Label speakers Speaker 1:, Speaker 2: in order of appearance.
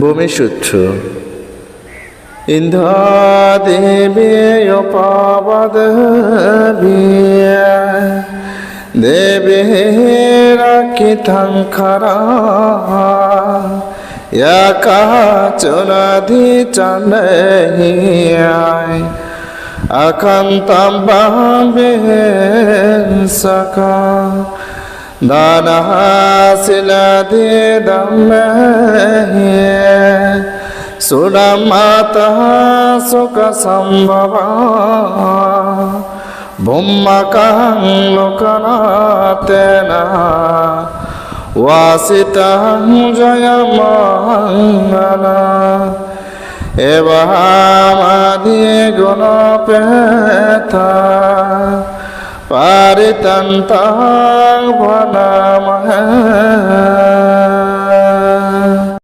Speaker 1: ভূমিসূত্র। ইন্দ্রদেবেয়পদ দেবেরাকিথঙ্করা চলাধি চলহিয়ায় অখন্তম বাম্বে সখা দানহাসিলাধি দম্বে सुडमातः सुखसम्भवा भुम्मकं लोकनाथेन वासितं जयमङ्गला एवमादि गुणपेता परितन्तं वनमः